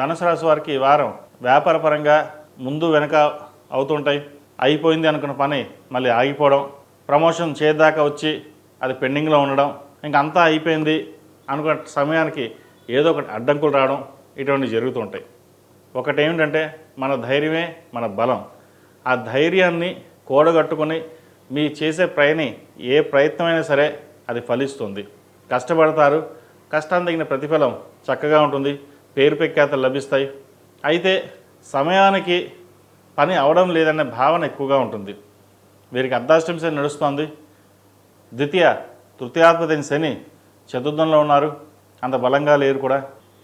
ధనుసు రాశి వారికి ఈ వారం వ్యాపారపరంగా ముందు వెనక అవుతుంటాయి. అయిపోయింది అనుకున్న పని మళ్ళీ ఆగిపోవడం. ప్రమోషన్ చేద్దాకా వచ్చి అది పెండింగ్లో ఉండడం. ఇంకా అంతా అయిపోయింది అనుకున్న సమయానికి ఏదో ఒకటి అడ్డంకులు రావడం ఇటువంటివి జరుగుతుంటాయి. ఒకటి ఏమిటంటే మన ధైర్యమే మన బలం. ఆ ధైర్యాన్ని కూడగట్టుకొని మీ చేసే ప్రయని ఏ ప్రయత్నమైనా సరే అది ఫలిస్తుంది. కష్టపడతారు. కష్టాన్ని తగిన ప్రతిఫలం చక్కగా ఉంటుంది. పేరు ప్రఖ్యాతలు లభిస్తాయి. అయితే సమయానికి పని అవడం లేదనే భావన ఎక్కువగా ఉంటుంది. వీరికి అర్ధాష్టం శని ద్వితీయ తృతీయాధిపతి శని చతుర్థంలో ఉన్నారు. అంత బలంగా లేరు కూడా.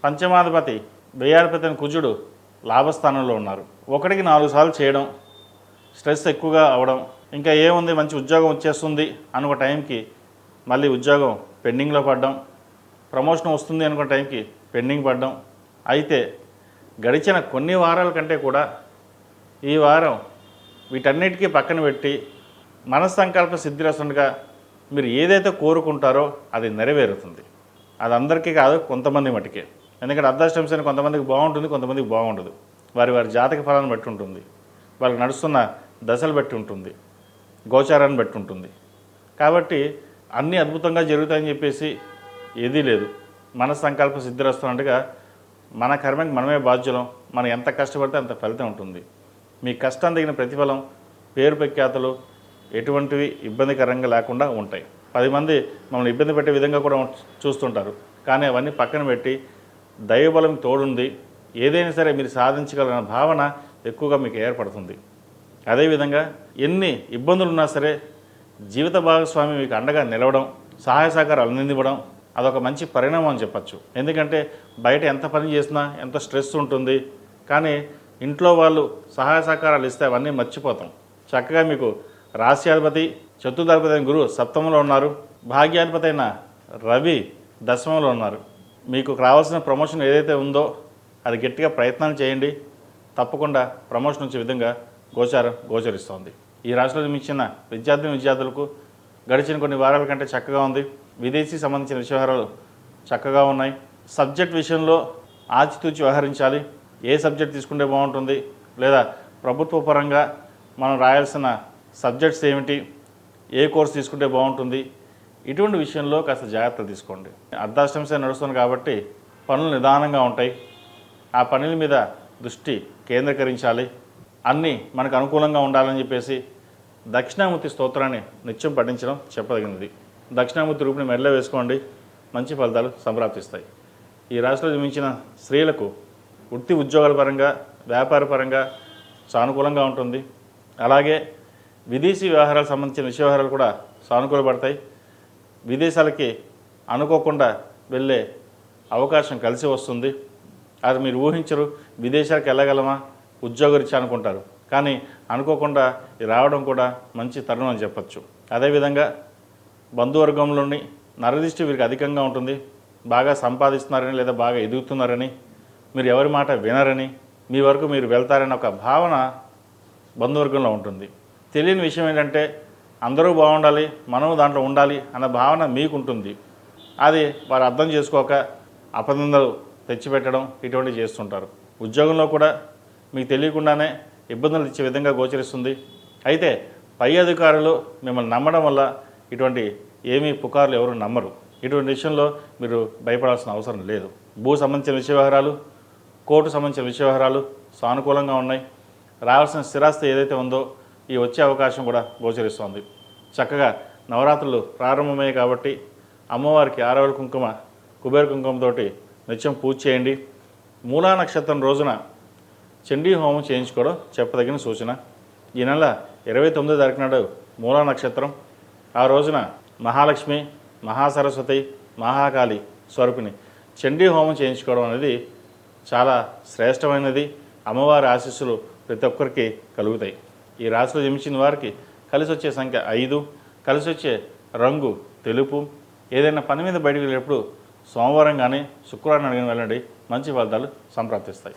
పంచమాధిపతి వ్యయాధిపతి కుజుడు లాభస్థానంలో ఉన్నారు. ఒకటికి నాలుగు సార్లు చేయడం స్ట్రెస్ ఎక్కువగా అవడం ఇంకా ఏముంది మంచి ఉద్యోగం వచ్చేస్తుంది అనుకో టైంకి మళ్ళీ ఉద్యోగం పెండింగ్లో పడడం ప్రమోషన్ వస్తుంది అనుకున్న టైంకి పెండింగ్ పడడం అయితే గడిచిన కొన్ని వారాల కంటే కూడా ఈ వారం వీటన్నిటికీ పక్కన పెట్టి మనస్సంకల్ప సిద్ధిరసంగా మీరు ఏదైతే కోరుకుంటారో అది నెరవేరుతుంది. అది అందరికీ కాదు కొంతమంది మటుకే. ఎందుకంటే అర్ధాష్టంశని కొంతమందికి బాగుంటుంది కొంతమందికి బాగుండదు. వారి వారి జాతక ఫలాన్ని బట్టి ఉంటుంది. వాళ్ళు నడుస్తున్న దశలు బట్టి ఉంటుంది. గోచారాన్ని బట్టి ఉంటుంది. కాబట్టి అన్నీ అద్భుతంగా జరుగుతాయని చెప్పేసి ఏదీ లేదు. మన సంకల్ప సిద్ధిరస్తున్నట్టుగా మన కర్మకి మనమే బాధ్యులం. మనం ఎంత కష్టపడితే అంత ఫలితం ఉంటుంది. మీ కష్టం తగిన ప్రతిఫలం పేరు ప్రఖ్యాతలు ఎటువంటివి ఇబ్బందికరంగా లేకుండా ఉంటాయి. పది మంది మమ్మల్ని ఇబ్బంది పెట్టే విధంగా కూడా చూస్తుంటారు. కానీ అవన్నీ పక్కన పెట్టి దైవబలం తోడుంది ఏదైనా సరే మీరు సాధించగలన భావన ఎక్కువగా మీకు ఏర్పడుతుంది. అదేవిధంగా ఎన్ని ఇబ్బందులు ఉన్నా సరే జీవిత భాగస్వామి మీకు అండగా నిలవడం సహాయ సహకారాలు అందివ్వడం అదొక మంచి పరిణామం అని చెప్పచ్చు. ఎందుకంటే బయట ఎంత పని చేసినా ఎంత స్ట్రెస్ ఉంటుంది. కానీ ఇంట్లో వాళ్ళు సహాయ సహకారాలు ఇస్తే అవన్నీ మర్చిపోతాం. చక్కగా మీకు రాశ్యాధిపతి చతుర్థాధిపతి అయిన గురువు సప్తమంలో ఉన్నారు. భాగ్యాధిపతి అయిన రవి దశమంలో ఉన్నారు. మీకు రావాల్సిన ప్రమోషన్ ఏదైతే ఉందో అది గట్టిగా ప్రయత్నాలు చేయండి. తప్పకుండా ప్రమోషన్ వచ్చే విధంగా గోచారం గోచరిస్తోంది. ఈ రాశిలో మించిన విద్యార్థి విద్యార్థులకు గడిచిన కొన్ని వారాల కంటే చక్కగా ఉంది. విదేశీ సంబంధించిన విషయాలు చక్కగా ఉన్నాయి. సబ్జెక్ట్ విషయంలో ఆచితూచి వ్యవహరించాలి. ఏ సబ్జెక్ట్ తీసుకుంటే బాగుంటుంది? లేదా ప్రభుత్వ పరంగా మనం రాయాల్సిన సబ్జెక్ట్స్ ఏమిటి? ఏ కోర్స్ తీసుకుంటే బాగుంటుంది? ఇటువంటి విషయంలో కాస్త జాగ్రత్త తీసుకోండి. అర్ధాష్టంశ నడుస్తుంది కాబట్టి పనులు నిదానంగా ఉంటాయి. ఆ పనుల మీద దృష్టి కేంద్రీకరించాలి. అన్నీ మనకు అనుకూలంగా ఉండాలని చెప్పేసి దక్షిణామూర్తి స్తోత్రాన్ని నిత్యం పఠించడం చెప్పదగినది. దక్షిణామూర్తి రూపుని మెడలో వేసుకోండి మంచి ఫలితాలు సంప్రాప్తిస్తాయి. ఈ రాశిలో జన్మించిన స్త్రీలకు వృత్తి ఉద్యోగాల పరంగా వ్యాపార పరంగా సానుకూలంగా ఉంటుంది. అలాగే విదేశీ వ్యవహారాలకు సంబంధించిన విషయ వ్యవహారాలు కూడా సానుకూలపడతాయి విదేశాలకి అనుకోకుండా వెళ్ళే అవకాశం కలిసి వస్తుంది. అది మీరు ఊహించరు. విదేశాలకు వెళ్ళగలమా? ఉద్యోగరీత్యా అనుకుంటారు. కానీ అనుకోకుండా ఇది రావడం కూడా మంచి తరుణం అని చెప్పచ్చు. అదేవిధంగా బంధువర్గంలోని నరదిష్టి వీరికి అధికంగా ఉంటుంది. బాగా సంపాదిస్తున్నారని లేదా బాగా ఎదుగుతున్నారని మీరు ఎవరి మాట వినరని మీ వరకు మీరు వెళ్తారని ఒక భావన బంధువర్గంలో ఉంటుంది. తెలియని విషయం ఏంటంటే అందరూ బాగుండాలి మనము దాంట్లో ఉండాలి అన్న భావన మీకుంటుంది. అది వారు అర్థం చేసుకోక అపనిందలు తెచ్చిపెట్టడం ఇటువంటివి చేస్తుంటారు. ఉద్యోగంలో కూడా మీకు తెలియకుండానే ఇబ్బందులు ఇచ్చే విధంగా గోచరిస్తుంది. అయితే పై అధికారులు మిమ్మల్ని నమ్మడం వల్ల ఇటువంటి ఏమీ పుకార్లు ఎవరు నమ్మరు. ఇటువంటి విషయంలో మీరు భయపడాల్సిన అవసరం లేదు. భూ సంబంధించిన విషయ వ్యవహారాలు కోర్టు సంబంధించిన విషయ వ్యవహారాలు సానుకూలంగా ఉన్నాయి. రావాల్సిన స్థిరాస్తి ఏదైతే ఉందో ఈ వచ్చే అవకాశం కూడా గోచరిస్తోంది. చక్కగా నవరాత్రులు ప్రారంభమయ్యాయి కాబట్టి అమ్మవారికి ఆరవల కుంకుమ కుబేర కుంకుమతోటి నిత్యం పూజ చేయండి. మూలా నక్షత్రం రోజున చండీ హోమం చేయించుకోవడం చెప్పదగిన సూచన. ఈ నెల ఇరవై తొమ్మిదో తారీఖు నాడు మూలా నక్షత్రం. ఆ రోజున మహాలక్ష్మి మహాసరస్వతి మహాకాళి స్వరూపిణి చండీ హోమం చేయించుకోవడం అనేది చాలా శ్రేష్టమైనది. అమ్మవారి ఆశీస్సులు ప్రతి ఒక్కరికి కలుగుతాయి. ఈ రాశిలో జమించిన వారికి కలిసి వచ్చే సంఖ్య ఐదు. కలిసి వచ్చే రంగు తెలుపు. ఏదైనా పని మీద బయటకు వెళ్ళేటప్పుడు సోమవారం కానీ శుక్రవారం అడిగిన వెళ్ళండి. మంచి ఫలితాలు సంప్రాప్తిస్తాయి.